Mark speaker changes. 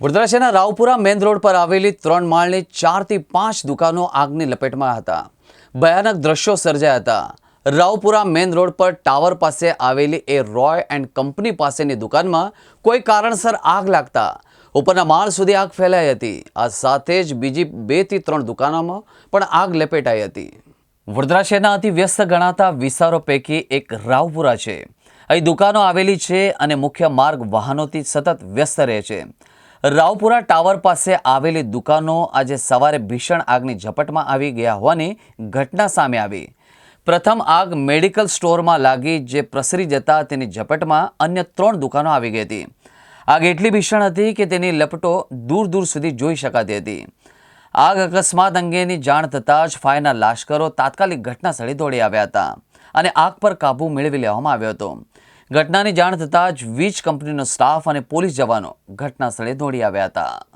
Speaker 1: વડોદરા શહેરના Raopura main road પર આવેલી ત્રણ માળની ચારથી પાંચ દુકાનો આગની લપેટમાં હતા. ભયાનક દ્રશ્યો સર્જાયા હતા. રાવપુરા મેન રોડ પર ટાવર પાસે આવેલી એ રોય એન્ડ કંપની પાસેની દુકાનમાં કોઈ કારણસર આગ લાગતા ઉપરના માળ સુધી આગ ફેલાઈ હતી. આ સાથે જ બીજી બેથી ત્રણ દુકાનોમાં પણ આગ લપેટાઈ હતી. વડોદરા શહેરના અતિ વ્યસ્ત ગણાતા વિસ્તારો પૈકી એક રાવપુરા છે. અહીં દુકાનો આવેલી છે અને મુખ્ય માર્ગ વાહનોથી સતત વ્યસ્ત રહે છે. રાવપુરા ટાવર પાસે આવેલી દુકાનો આજે સવારે ભીષણ આગની ઝપટમાં આવી ગયા હોવાની ઘટના સામે આવી. પ્રથમ આગ મેડિકલ સ્ટોરમાં લાગી જે પ્રસરી જતા તેની ઝપટમાં અન્ય ત્રણ દુકાનો આવી ગઈ હતી. આગ એટલી ભીષણ હતી કે તેની લપટો દૂર દૂર સુધી જોઈ શકાતી હતી. આગ અકસ્માત અંગેની જાણ થતાં જ ફાયરના લાશ્કરો તાત્કાલિક ઘટના સ્થળે દોડી આવ્યા હતા અને આગ પર કાબૂ મેળવી લેવામાં આવ્યો હતો. ઘટનાની જાણ થતાં જ વીજ કંપનીનો સ્ટાફ અને પોલીસ જવાનો ઘટના સ્થળે દોડી આવ્યા હતા.